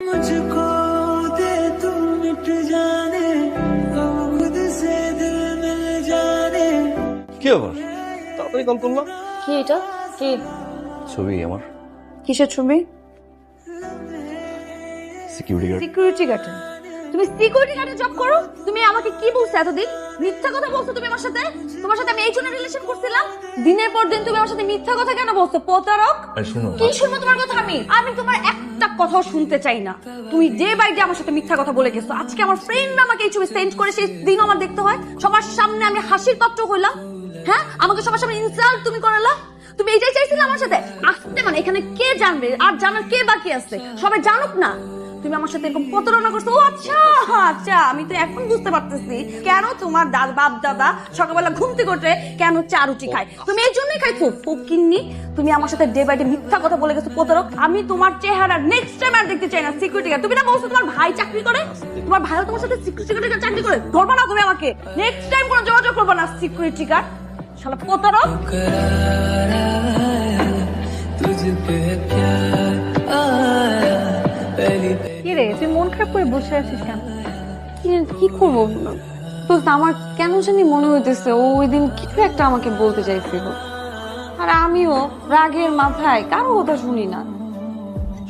मुझको दे तू मिट जाने हम खुद से दिल मिल जाने কি আবার তাড়াতাড়ি কল করলাম কি এটা কি ছবি আমার কিসের ছবি সিকিউরিটি গার্ড সিকিউরিটি গার্ডে তুমি সিকিউরিটি গার্ডে জব করো তুমি আমাকে কি বলছো এতদিন মিথ্যা কথা বলছো তুমি আমার সাথে তোমার সাথে আমি এই জন্য রিলেশন করছিলাম দিনের পর দিন তুমি আমার সাথে মিথ্যা কথা কেন বলছো প্রতারক? আর শোনো কি শুনব তোমার কথা আমি? আমি তোমার একটা কথাও শুনতে চাই না। তুমি যে বাইরে আমার সাথে মিথ্যা কথা বলে গেছো আজকে আমার ফ্রেন্ড আমাকে এই ছবি সেন্ড করে সেই দিন আমার দেখতে হয়। সবার সামনে আমি হাসির পাত্র হইলাম। হ্যাঁ? আমাকে সবার সামনে ইনসাল্ট তুমি করালা। তুমি এটাই চাইছিলে আমার সাথে? আসতে মানে এখানে কে জানবে? আর জানার কে বাকি আছে? সবাই জানুক না। তুমি আমার সাথে এরকম প্রতারণা করছো ও আচ্ছা আচ্ছা আমি তো এখন বুঝতে পারতেছি কেন তোমার দাদা বাপ দাদা সকালবেলা ঘুম থেকে ওঠে কেন চা রুটি খায় তুমি এই জন্যই খাইছো ফকিন্নি তুমি আমার সাথে ডে বাই ডে মিথ্যা কথা বলে গেছো প্রতারক আমি তোমার চেহারা নেক্সট টাইম আর দেখতে চাই না সিকিউরিটি গার্ড তুমি না বলছো তোমার ভাই চাকরি করে তোমার ভাইও তোমার সাথে সিকিউরিটি গার্ড চাকরি করে ধরবা না তুমি আমাকে নেক্সট টাইম কোনো যোগাযোগ করবো না সিকিউরিটি গার্ড শালা প্রতারক करारा तुझ पे प्यार খারাপ করে বসে আছিস কেন? কি করব? আমার কেন জানি মনে হইতেছে, ও ওই দিন কিছু একটা আমাকে বলতে চাইছিল। আর আমিও রাগের মাথায় কারও কথা শুনি না।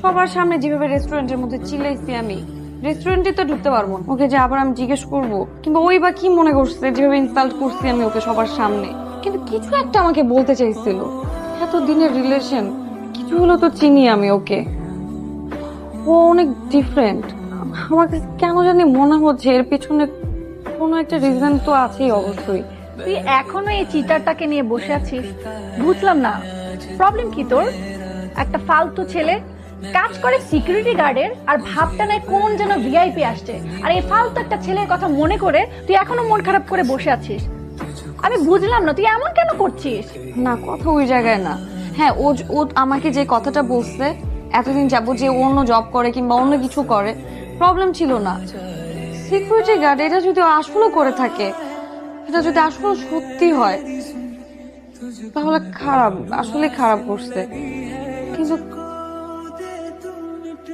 সবার সামনে যেভাবে রেস্টুরেন্টের মধ্যে চিল্লাইছি আমি রেস্টুরেন্টে তো ঢুকতে পারব না। ওকে যে আবার আমি জিজ্ঞেস করব, কিংবা ওই বা কি মনে করছে, যেভাবে ইনসাল্ট করছি আমি ওকে সবার সামনে। কিন্তু কিছু একটা আমাকে বলতে চাইছিল। এত দিনের রিলেশন কিছু হলো তো চিনি আমি ওকে। ও অনেক ডিফারেন্ট আমার কাছে কেন জানি মনে হচ্ছে এর পিছনে কোনো একটা রিজন তো আছেই অবশ্যই। তুই এখনও এই চিটারটাকে নিয়ে বসে আছিস? বুঝলাম না। প্রবলেম কি তোর? একটা ফালতু ছেলে কাজ করে সিকিউরিটি গার্ডের আর ভাবটা নেয় কোন যেন ভিআইপি আসছে। আর এই ফালতু একটা ছেলের কথা মনে করে তুই এখনও মন খারাপ করে বসে আছিস। আমি বুঝলাম না তুই এমন কেন করছিস? না কথা ওই জায়গায় না। হ্যাঁ ও ও আমাকে যে কথাটা বলছে এতদিন যাব যে ও অন্য জব করে কিংবা অন্য কিছু করে প্রবলেম ছিল না। সিকিউরিটি গার্ড এটা যদি ও আসলেও করে থাকে এটা যদি আসলে সত্যি হয় তাহলে খারাপ আসলে খারাপ করছে। কিন্তু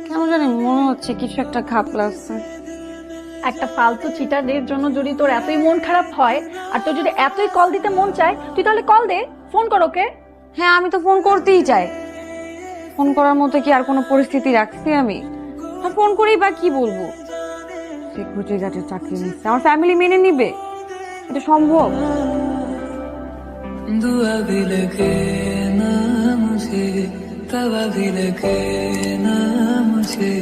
কেন জানি মনে হচ্ছে কিছু একটা খাপ লাগছে একটা ফালতু চিটারের জন্য যদি তোর এতই মন খারাপ হয় আর তোর যদি এতই কল দিতে মন চায় তুই তাহলে কল দে ফোন কর ওকে। হ্যাঁ আমি তো ফোন করতেই চাই। ফোন করার মতো কি আর কোনো পরিস্থিতি রাখছি আমি? ফোন করেই বা কি বলবো সিকিউরিটি গার্ডের চাকরি নিচ্ছে আমার ফ্যামিলি মেনে নিবে এটা সম্ভব दुआ भी लगे ना मुझे तवा भी लगे ना मुझे